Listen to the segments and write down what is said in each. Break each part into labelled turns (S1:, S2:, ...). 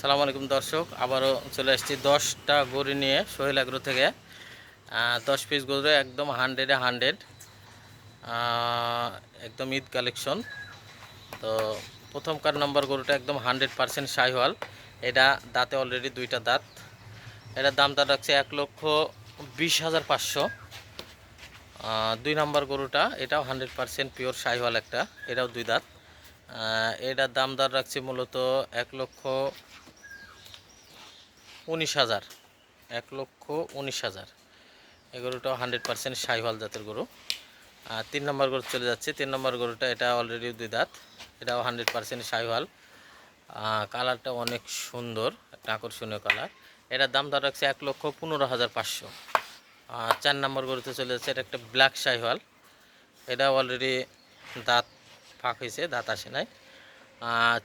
S1: সালাম আলাইকুম দর্শক, আবারও চলে আসছি দশটা গরু নিয়ে সোহেল আগ্রো থেকে দশ পিস গরু একদম হান্ড্রেডে হান্ড্রেড একদম ঈদ কালেকশন তো প্রথমকার নম্বর গরুটা একদম হান্ড্রেড পারসেন্ট শাহিওয়াল এটা দাঁতে অলরেডি দুইটা দাঁত। এটার দাম দাঁত রাখছে এক লক্ষ বিশ হাজার পাঁচশো। দুই নম্বর গরুটা, এটাও হান্ড্রেড পারসেন্ট পিওর শাহিওয়াল একটা, এটাও দুই দাঁত। এটার দাম দর রাখছে মূলত এক লক্ষ উনিশ হাজার। এক লক্ষ উনিশ হাজার। এই গরুটাও হান্ড্রেড পার্সেন্ট শাহিওয়াল জাতের গরু। আর তিন নম্বর গরু চলে যাচ্ছে। তিন নম্বর গরুটা এটা অলরেডি দুই দাঁত। এটাও হান্ড্রেড পার্সেন্ট শাহিওয়াল কালারটা অনেক সুন্দর, একটা আকর্ষণীয় কালার। এটার দাম দর রাখছে এক লক্ষ পনেরো হাজার পাঁচশো। চার নম্বর গরুতে চলে যাচ্ছে, এটা একটা ব্ল্যাক শাহিওয়াল এটা অলরেডি দাঁত ফাঁক হয়েছে, দাঁত আসে নাই।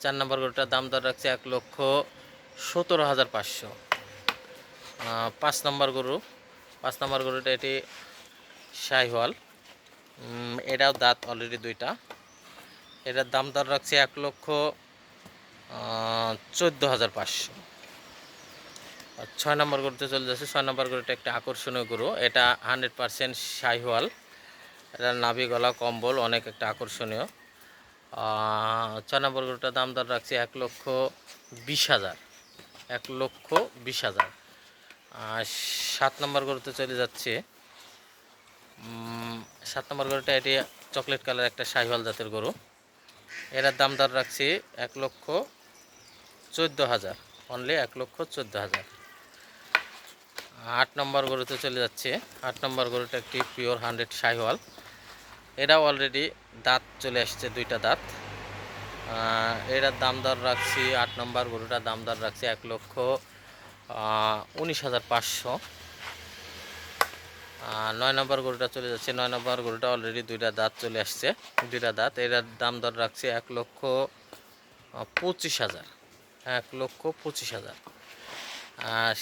S1: চার নম্বর গরুটার দাম দর রাখছে এক লক্ষ সতেরো হাজার পাঁচশো। পাঁচ নম্বর গরু। পাঁচ নম্বর গরুটা এটি শাহিওয়াল। এটাও দাঁত অলরেডি দুইটা। এটার দাম দর রাখছে এক লক্ষ চোদ্দ হাজার পাঁচশো। ছয় নম্বর গরুতে চলে যাচ্ছে, ছয় নম্বর গরুটা একটা আকর্ষণীয় গরু। এটা হান্ড্রেড পারসেন্ট শাহিওয়াল। এটা নাভি গলা, কম্বল, অনেক একটা আকর্ষণীয়। ছয় নম্বর গরুটার দাম দর রাখছি এক লক্ষ বিশ হাজার। এক লক্ষ বিশ হাজার। সাত নম্বর গরুতে চলে যাচ্ছে। সাত নম্বর গরুটা এটি চকলেট কালার একটা শাহিওয়াল জাতের গরু। এটার দাম দর রাখছি এক লক্ষ চোদ্দ হাজার। অনলি এক লক্ষ চোদ্দ হাজার। আট নম্বর গরুতে চলে যাচ্ছে। আট নম্বর গরুটা একটি পিওর হান্ড্রেড শাহিওয়াল। এটাও অলরেডি দাঁত চলে আসছে দুইটা দাঁত। এটার দাম দর রাখছি, আট নম্বর গরুটার দাম দর রাখছি এক লক্ষ উনিশ হাজার পাঁচশো। নয় নম্বর গরুটা চলে যাচ্ছে। নয় নম্বর গরুটা অলরেডি দুইটা দাঁত চলে আসছে। দুইটা দাঁত। এটার দাম দর রাখছে এক লক্ষ পঁচিশ হাজার। এক লক্ষ পঁচিশ হাজার।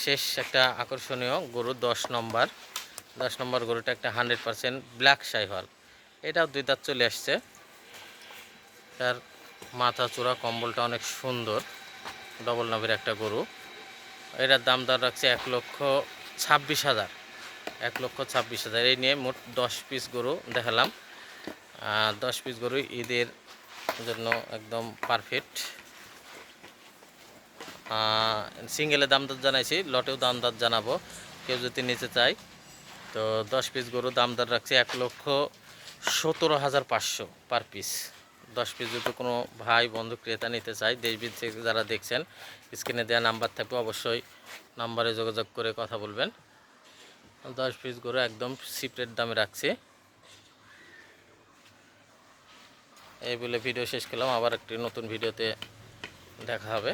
S1: শেষ একটা আকর্ষণীয় গরু দশ নম্বর। দশ নম্বর গরুটা একটা হান্ড্রেড পারসেন্ট ব্ল্যাক শাইহল এটাও দুই দাঁত চলে আসছে। তার মাথা চূড়া কম্বলটা অনেক সুন্দর। ডবল নাভের একটা গরু। এটার দাম দর রাখছে এক লক্ষ ছাব্বিশ হাজার। এক লক্ষ ছাব্বিশ হাজার। এই নিয়ে মোট দশ পিস গরু দেখালাম। দশ পিস গরু ঈদের জন্য একদম পারফেক্ট সিঙ্গেলে দাম দর জানাইছি, লটেও দাম দর জানাব, কেউ যদি নিতে চায়। তো দশ পিস গরু দাম দর রাখছি এক লক্ষ সতেরো হাজার পাঁচশো পার পিস দশ পিস যদি কোনো ভাই বন্ধু ক্রেতা নিতে চায় দেশ বিদেশ যারা দেখছেন, স্ক্রিনে দেওয়া নাম্বার থাকবে, অবশ্যই নাম্বারে যোগাযোগ করে কথা বলবেন। দশ পিস গরু একদম সিপ্রেট দামে রাখছি। এই বলে ভিডিও শেষ করলাম, আবার একটি নতুন ভিডিওতে দেখা হবে।